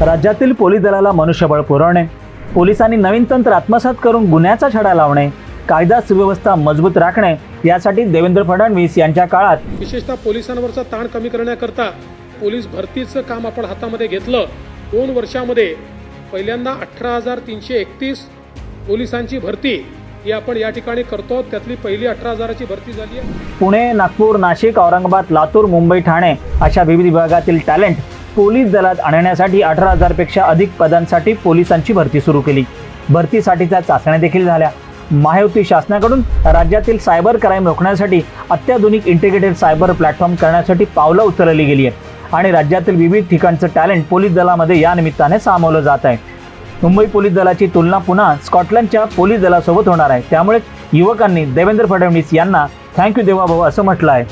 राज्यातील पोलीस दलाला मनुष्यबळ पुरवणे पोलिसांनी नवीन तंत्र आत्मसात करून गुन्ह्याचा छडा लावणे कायदा सुव्यवस्था मजबूत राखणे यासाठी देवेंद्र फडणवीस यांच्या काळात विशेषतः पोलिसांवरचा ताण कमी करण्याकरता पोलीस भरतीचं काम आपण हातामध्ये घेतलं. दोन वर्षामध्ये पहिल्यांदा अठरा हजार तीनशे एकतीस पोलिसांची भरती ही आपण या ठिकाणी करतो त्यातली पहिली अठरा हजाराची भरती झाली आहे. पुणे नागपूर नाशिक औरंगाबाद लातूर मुंबई ठाणे अशा विविध विभागातील टॅलेंट पोलीस दलात आणण्यासाठी अठरा हजारपेक्षा अधिक पदांसाठी पोलिसांची भरती सुरू केली. भरतीसाठीच्या चाचण्या देखील झाल्या. महायुती शासनाकडून राज्यातील सायबर क्राईम रोखण्यासाठी अत्याधुनिक इंटिग्रेटेड सायबर प्लॅटफॉर्म करण्यासाठी पावलं उचलली गेली आहेत आणि राज्यातील विविध ठिकाणचं टॅलेंट पोलीस दलामध्ये या निमित्ताने सामावलं जात आहे. मुंबई पोलीस दलाची तुलना पुन्हा स्कॉटलंडच्या पोलीस दलासोबत होणार आहे. त्यामुळे युवकांनी देवेंद्र फडणवीस यांना थँक्यू देवा भाऊ असं म्हटलं आहे.